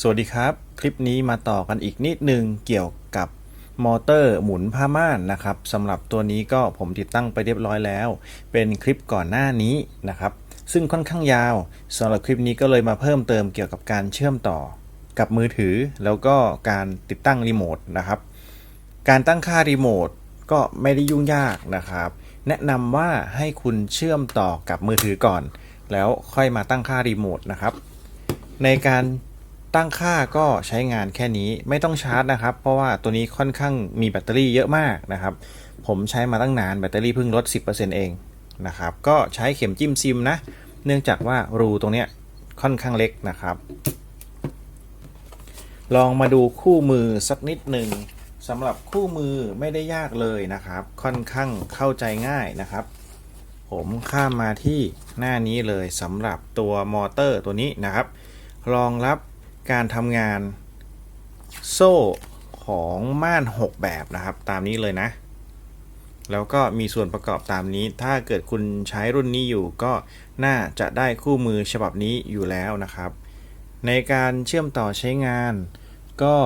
สวัสดีครับ คลิปนี้มาต่อกันอีกนิดนึงเกี่ยวกับมอเตอร์หมุนผ้าม่านนะครับสำหรับตัวนี้ก็ผมติดตั้งไปเรียบร้อยแล้ว เป็นคลิปก่อนหน้านี้นะครับ ซึ่งค่อนข้างยาวสำหรับคลิปนี้ก็เลยมาเพิ่มเติมเกี่ยวกับการเชื่อมต่อกับมือถือ แล้วก็การติดตั้งรีโมทนะครับ การตั้งค่ารีโมทก็ไม่ได้ยุ่งยากนะครับ แนะนำว่าให้คุณเชื่อมต่อกับมือถือก่อน แล้วค่อยมาตั้งค่ารีโมทนะครับในการ ตั้งค่าก็ใช้งานแค่นี้ไม่ต้องชาร์จนะครับ เพราะว่าตัวนี้ค่อนข้างมีแบตเตอรี่เยอะมากนะครับ ผมใช้มาตั้งนานแบตเตอรี่เพิ่งลด 10%เองนะครับ ก็ใช้เข็มจิ้มซิมนะ เนื่องจากว่ารูตรงเนี้ยค่อนข้างเล็กนะครับ ลองมาดูคู่มือสักนิดหนึ่งสำหรับคู่มือไม่ได้ยากเลยนะครับ ค่อนข้างเข้าใจง่ายนะครับ ผมข้ามมาที่หน้านี้เลยสำหรับตัวมอเตอร์ตัวนี้นะครับ รองรับ การทำงานโซ่ของม่าน 6 แบบนะครับ ตามนี้เลยนะ แล้วก็มีส่วนประกอบตามนี้ ถ้าเกิดคุณใช้รุ่นนี้อยู่ก็น่าจะได้คู่มือฉบับนี้อยู่แล้วนะครับ ในการเชื่อมต่อใช้งาน ก็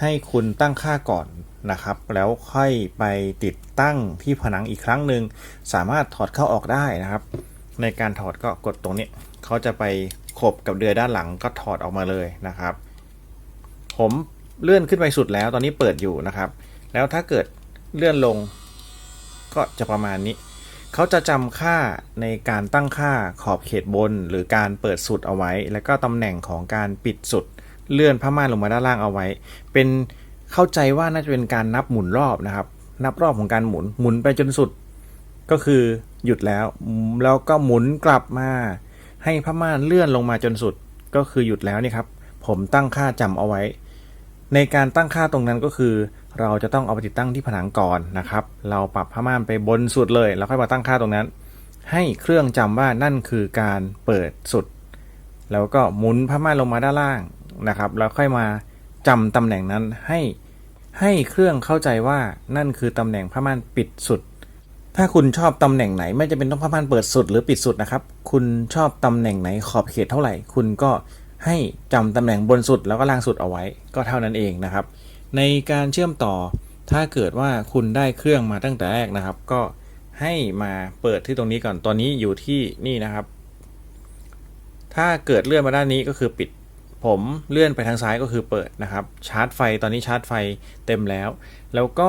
ให้คุณตั้งค่าก่อนนะครับ แล้วค่อยไปติดตั้งที่ผนังอีกครั้งหนึ่ง สามารถถอดเข้าออกได้นะครับ ในการถอดก็กดตรงนี้เขาจะไป ขบกับเดือยด้านหลังก็ถอดออกมาเลยนะครับ ผมเลื่อนขึ้นไปสุดแล้วตอนนี้เปิดอยู่นะครับ แล้วถ้าเกิดเลื่อนลงก็จะประมาณนี้เขาจะจำค่าในการตั้งค่าขอบเขตบน หรือการเปิดสุดเอาไว้ แล้วก็ตำแหน่งของการปิดสุด เลื่อนผ้าม่านลงมาด้านล่างเอาไว้ เป็นเข้าใจว่าน่าจะเป็นการนับหมุนรอบนะครับ นับรอบของการหมุนหมุนไปจนสุด ก็คือหยุดแล้ว แล้วก็หมุนกลับมา ให้ผ้าม่านเลื่อนลงมาจนสุดก็คือหยุดแล้วนี่ครับ ผมตั้งค่าจำเอาไว้ ในการตั้งค่าตรงนั้นก็คือ เราจะต้องเอาไปติดตั้งที่ผนังก่อนนะครับ เราปรับผ้าม่านไปบนสุดเลยแล้วค่อยมาตั้งค่าตรงนั้น ให้เครื่องจำว่านั่นคือการเปิดสุด แล้วก็หมุนผ้าม่านลงมาด้านล่างนะครับ แล้วค่อยมาจำตำแหน่งนั้นให้ให้เครื่องเข้าใจว่านั่นคือตำแหน่งผ้าม่านปิดสุด ถ้าคุณชอบตำแหน่งไหน ไม่จะเป็นต้องผ้าม่านเปิดสุดหรือปิดสุดนะครับ คุณชอบตำแหน่งไหนขอบเขตเท่าไหร่ คุณก็ให้จำตำแหน่งบนสุดแล้วก็ล่างสุดเอาไว้ ก็เท่านั้นเองนะครับ ในการเชื่อมต่อ ถ้าเกิดว่าคุณได้เครื่องมาตั้งแต่แรกนะครับ ก็ให้มาเปิดที่ตรงนี้ก่อนตอนนี้อยู่ที่นี่นะครับ ถ้าเกิดเลื่อนมาด้านนี้ก็คือปิด ผมเลื่อนไปทางซ้ายก็คือเปิดนะครับ ชาร์จไฟตอนนี้ชาร์จไฟเต็มแล้ว แล้วก็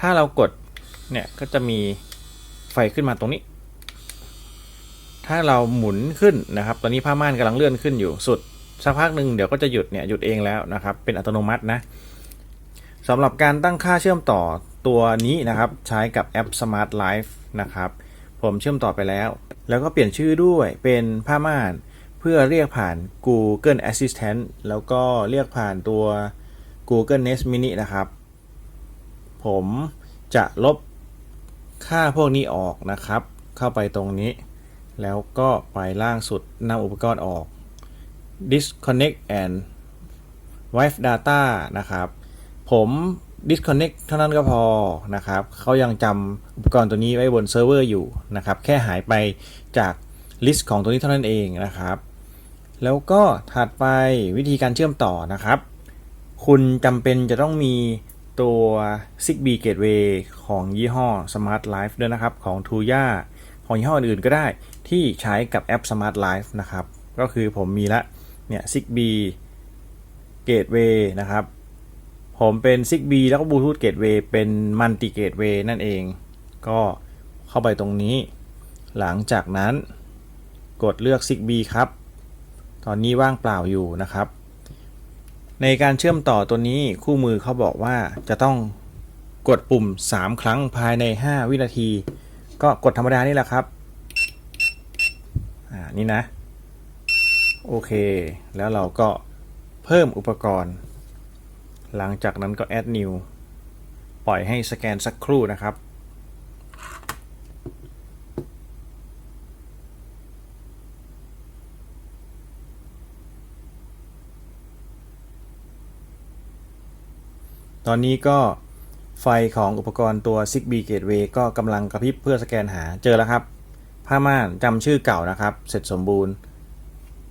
ถ้าเรากดเนี่ยก็จะมี ไฟขึ้นมาตรงนี้ ถ้าเราหมุนขึ้นนะครับ ตอนนี้ผ้าม่านกำลังเลื่อนขึ้นอยู่สุดสักพักหนึ่งเดี๋ยวก็จะหยุดเนี่ยหยุดเองแล้วนะครับ เป็นอัตโนมัตินะสำหรับการตั้งค่าเชื่อมต่อตัวนี้นะครับ ใช้กับแอป Smart Life นะครับ ผมเชื่อมต่อไปแล้ว แล้วก็เปลี่ยนชื่อด้วยเป็นผ้าม่านเพื่อเรียกผ่าน Google Assistant แล้วก็เรียกผ่านตัว Google Nest Mini นะครับ ผมจะลบ ค่าพวกนี้ออกนะครับ เข้าไปตรงนี้ แล้วก็ไปล่างสุดนำอุปกรณ์ออก disconnect and wife data นะครับ ผม disconnect เท่านั้นก็พอนะครับ เขายังจำอุปกรณ์ตัวนี้ไว้บนเซิร์ฟเวอร์อยู่นะครับ แค่หายไปจากลิสต์ของตัวนี้เท่านั้นเองนะครับ แล้วก็ถัดไปวิธีการเชื่อมต่อนะครับ คุณจำเป็นจะต้องมี ตัว Zigbee Gateway ของยี่ห้อ Smart Life ด้วยนะครับ ของ Tuya ของยี่ห้ออื่นๆก็ได้ที่ใช้กับแอป Smart Life นะครับ ก็คือผมมีละเนี่ย Zigbee Gateway นะครับ ผมเป็น Zigbee แล้วก็ Bluetooth Gateway เป็น Multi Gateway นั่นเอง ก็เข้าไปตรงนี้ หลังจากนั้นกดเลือก Zigbee ครับ ตอนนี้ว่างเปล่าอยู่นะครับ ในการเชื่อมต่อตัวนี้คู่มือเขาบอกว่าจะต้องกดปุ่ม 3 ครั้งภายใน 5 วินาที ก็กดธรรมดานี่แหละครับ อ่า นี่นะ โอเค แล้วเราก็เพิ่มอุปกรณ์ หลังจากนั้นก็ add new ปล่อยให้สแกนสักครู่นะครับ ตอนนี้ก็ไฟของอุปกรณ์ตัว Zigbee Gateway ก็กำลังกระพริบเพื่อสแกนหาเจอแล้วครับ ผ้าม่านจำชื่อเก่านะครับ เสร็จสมบูรณ์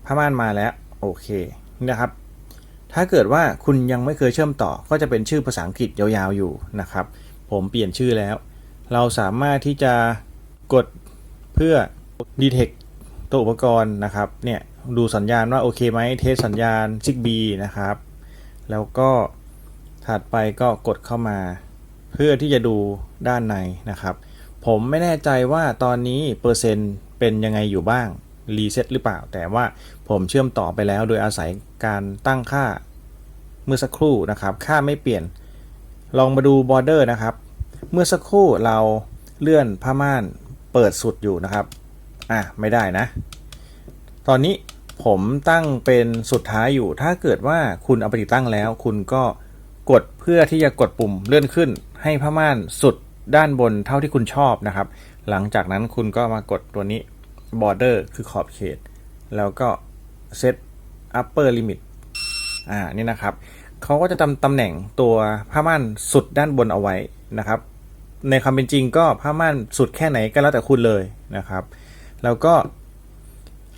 ผ้าม่านมาแล้ว โอเคนะครับ ถ้าเกิดว่าคุณยังไม่เคยเชื่อมต่อ ก็จะเป็นชื่อภาษาอังกฤษยาวๆอยู่นะครับ ผมเปลี่ยนชื่อแล้ว เราสามารถที่จะกดเพื่อ detect ตัวอุปกรณ์นะครับ เนี่ยดูสัญญาณว่าโอเคไหมเทสสัญญาณ Zigbee นะครับ แล้วก็ ถัดไปก็กดเข้ามา เพื่อที่จะดูด้านในนะครับ ผมไม่แน่ใจว่าตอนนี้เปอร์เซ็นต์เป็นยังไงอยู่บ้างรีเซ็ตหรือเปล่า แต่ว่าผมเชื่อมต่อไปแล้วโดยอาศัยการตั้งค่าเมื่อสักครู่นะครับ ค่าไม่เปลี่ยน ลองมาดูบอร์เดอร์นะครับ เมื่อสักครู่เราเลื่อนผ้าม่านเปิดสุดอยู่นะครับ อะ ไม่ได้นะ ตอนนี้ผมตั้งเป็นสุดท้ายอยู่ ถ้าเกิดว่าคุณเอาไปติดตั้งแล้ว คุณก็ กดเพื่อที่จะกดปุ่มเลื่อนขึ้น ให้ผ้าม่านสุดด้านบนเท่าที่คุณชอบนะครับ หลังจากนั้นคุณก็มากดตัวนี้ border คือขอบเขต แล้วก็ set upper limit อ่านี่นะครับเขาก็จะตำตำแหน่งตัวผ้าม่านสุดด้านบนเอาไว้นะครับ ในความเป็นจริงก็ผ้าม่านสุดแค่ไหนก็แล้วแต่คุณเลยนะครับ แล้วก็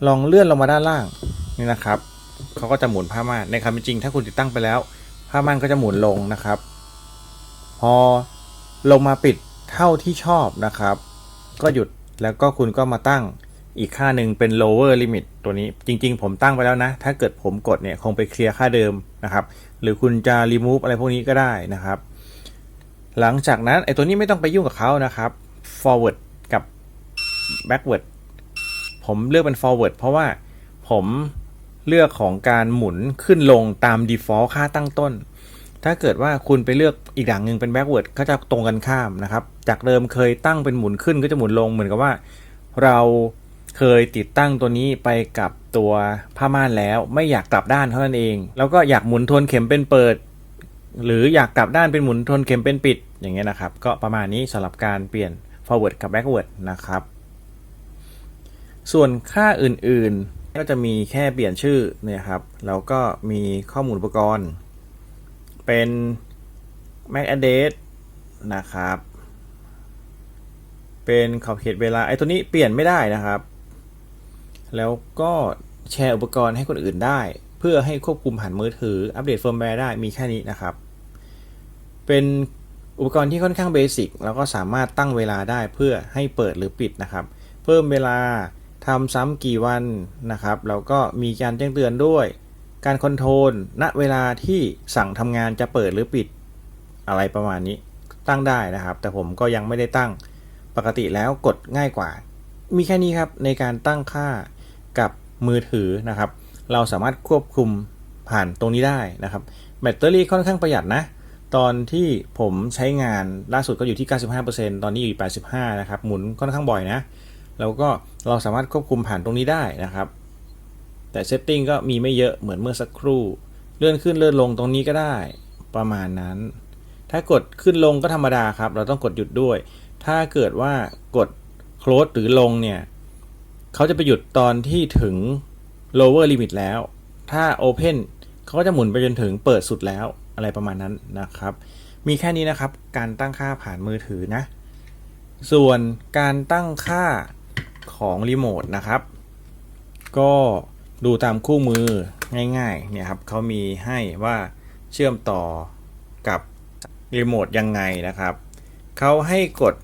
ลองเลื่อนลงมาด้านล่างนี่นะครับเขาก็จะหมุนผ้าม่านในความเป็นจริงถ้าคุณติดตั้งไปแล้ว ผ้าม่านก็จะหมุนลงนะครับ พอลงมาปิดเท่าที่ชอบนะครับ ก็หยุดแล้วก็คุณก็มาตั้งอีกค่าหนึ่งเป็น lower limit ตัวนี้จริง ๆ ผมตั้งไปแล้วนะ ถ้าเกิดผมกดเนี่ยคงไปเคลียร์ค่าเดิมนะครับ หรือคุณจะ remove อะไรพวกนี้ก็ได้นะครับ หลังจากนั้นไอ้ตัวนี้ไม่ต้องไปยุ่งกับเขานะครับ forward กับ backward ผมเลือกเป็น forward เพราะว่าผม เลือกของการหมุนขึ้นลงตาม default ค่าตั้งต้น ถ้าเกิดว่าคุณไปเลือกอีกอย่างหนึ่งเป็น backward ก็จะตรงกันข้ามนะครับ จากเดิมเคยตั้งเป็นหมุนขึ้นก็จะหมุนลงเหมือนกับว่า เราเคยติดตั้งตัวนี้ไปกับตัวผ้าม่านแล้วไม่อยากกลับด้านเท่านั้นเอง แล้วก็อยากหมุนทวนเข็มเป็นเปิด หรืออยากกลับด้านเป็นหมุนทวนเข็มเป็นปิดอย่างเงี้ยนะครับ ก็ประมาณนี้สำหรับการเปลี่ยน forward กับ backward นะครับ ส่วนค่าอื่นๆ ก็จะมีแค่เปลี่ยนชื่อเนี่ยครับ แล้วก็มีข้อมูลอุปกรณ์ เป็น MAC address นะครับ เป็นขอบเขตเวลาไอ้ตัวนี้เปลี่ยนไม่ได้นะครับ แล้วก็แชร์อุปกรณ์ให้คนอื่นได้ เพื่อให้ควบคุมผ่านมือถือ อัปเดตเฟิร์มแวร์ได้มีแค่นี้นะครับ เป็นอุปกรณ์ที่ค่อนข้างเบสิกแล้วก็สามารถตั้งเวลาได้เพื่อให้เปิดหรือปิดนะครับ เพิ่มเวลา ทำซ้ำกี่วันนะครับแล้วก็มีการแจ้งเตือนด้วย การคอนโทรลณเวลาที่สั่งทำงานจะเปิดหรือปิดอะไรประมาณนี้ตั้งได้นะครับ แต่ผมก็ยังไม่ได้ตั้งปกติแล้วกดง่ายกว่า มีแค่นี้ครับในการตั้งค่ากับมือถือนะครับ เราสามารถควบคุมผ่านตรงนี้ได้นะครับ แบตเตอรี่ค่อนข้างประหยัดนะ ตอนที่ผมใช้งานล่าสุดก็อยู่ที่ 95%ตอนนี้อยู่ 85 นะครับ หมุนค่อนข้างบ่อยนะ แล้วก็เราสามารถควบคุมผ่านตรงนี้ได้นะครับ แต่เซตติ้งก็มีไม่เยอะเหมือนเมื่อสักครู่ เลื่อนขึ้นเลื่อนลงตรงนี้ก็ได้ประมาณนั้น ถ้ากดขึ้นลงก็ธรรมดาครับ เราต้องกดหยุดด้วย ถ้าเกิดว่ากด close หรือลงเนี่ยเขาจะไปหยุดตอนที่ถึง lower limit แล้ว ถ้า open เขาก็จะหมุนไปจนถึงเปิดสุดแล้วอะไรประมาณนั้นนะครับ มีแค่นี้นะครับ การตั้งค่าผ่านมือถือนะ ส่วนการตั้งค่า ของรีโมทนะครับ ก็ดูตามคู่มือง่ายๆเนี่ยครับเขามีให้ว่าเชื่อมต่อกับรีโมทยังไงนะครับเขาให้กด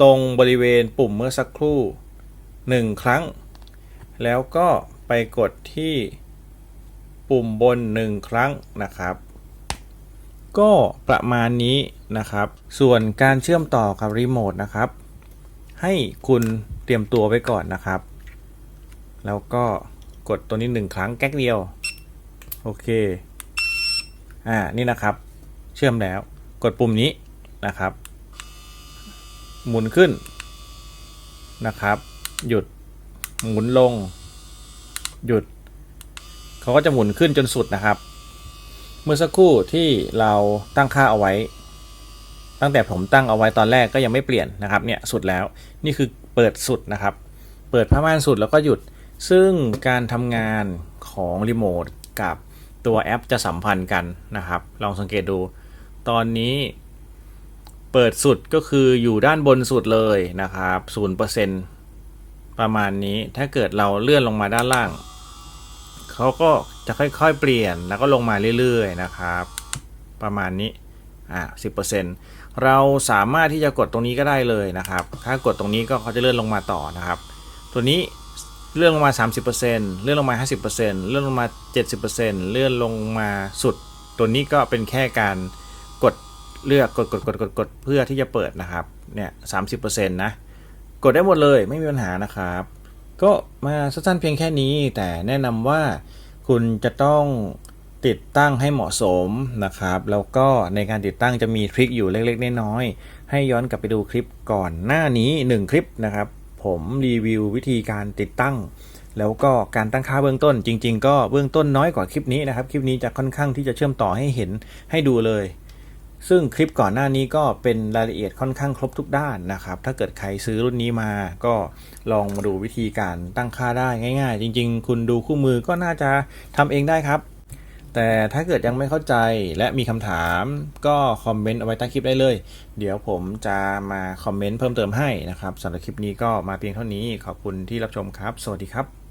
ตรงบริเวณปุ่มเมื่อสักครู่ 1 ครั้ง แล้วก็ไปกดที่ปุ่มบน 1 ครั้งนะครับ ก็ประมาณนี้นะครับ ส่วนการเชื่อมต่อกับรีโมทนะครับ ให้คุณเตรียมตัวไว้ก่อนนะครับ แล้วก็กดตัวนี้หนึ่งครั้งแก๊กเดียว โอเค อ่า นี่นะครับ เชื่อมแล้ว กดปุ่มนี้นะครับ หมุนขึ้นนะครับ หยุด หมุนลง หยุด เขาก็จะหมุนขึ้นจนสุดนะครับ เมื่อสักครู่ที่เราตั้งค่าเอาไว้ ตั้งแต่ผมตั้งเอาไว้ตอนแรกก็ยังไม่เปลี่ยนนะครับเนี่ยสุดแล้วนี่คือเปิดสุดนะครับ เปิดผ้าม่านสุดแล้วก็หยุด ซึ่งการทำงานของรีโมทกับตัวแอปจะสัมพันธ์กันนะครับ ลองสังเกตดู ตอนนี้เปิดสุดก็คืออยู่ด้านบนสุดเลยนะครับ0%ประมาณนี้ถ้าเกิดเราเลื่อนลงมาด้านล่าง เขาก็จะค่อยๆเปลี่ยนแล้วก็ลงมาเรื่อยๆนะครับ ประมาณนี้อ่า10% เราสามารถที่จะกดตรงนี้ก็ได้เลยนะครับ ถ้ากดตรงนี้ก็เขาจะเลื่อนลงมาต่อนะครับ ตัวนี้เลื่อนลงมา 30%เลื่อนลงมา 50%เลื่อนลงมา 70%เลื่อนลงมาสุด ตัวนี้ก็เป็นแค่การกดเลือกกดกดกดกดกดเพื่อที่จะเปิดนะครับ เนี่ย30%นะ กดได้หมดเลยไม่มีปัญหานะครับ ก็มาสั้นๆเพียงแค่นี้ แต่แนะนำว่าคุณจะต้อง ติดตั้งให้เหมาะสมนะครับ แล้วก็ในการติดตั้งจะมีทริคอยู่เล็กๆน้อยๆให้ย้อนกลับไปดูคลิปก่อนหน้านี้ 1 คลิปนะครับ ผมรีวิววิธีการติดตั้ง แล้วก็การตั้งค่าเบื้องต้น จริง ๆ ก็เบื้องต้นน้อยกว่าคลิปนี้นะครับ คลิปนี้จะค่อนข้างที่จะเชื่อมต่อให้เห็นให้ดูเลย ซึ่งคลิปก่อนหน้านี้ก็เป็นรายละเอียดค่อนข้างครบทุกด้านนะครับ ถ้าเกิดใครซื้อรุ่นนี้มา ก็ลองมาดูวิธีการตั้งค่าได้ง่าย ๆ จริง ๆ คุณดูคู่มือก็น่าจะทำเองได้ครับ แต่ถ้าเกิดยังไม่เข้าใจและมีคำถามก็คอมเมนต์เอาไว้ใต้คลิปได้เลย เดี๋ยวผมจะมาคอมเมนต์เพิ่มเติมให้นะครับสำหรับคลิปนี้ก็มาเพียงเท่านี้ขอบคุณที่รับชมครับ สวัสดีครับ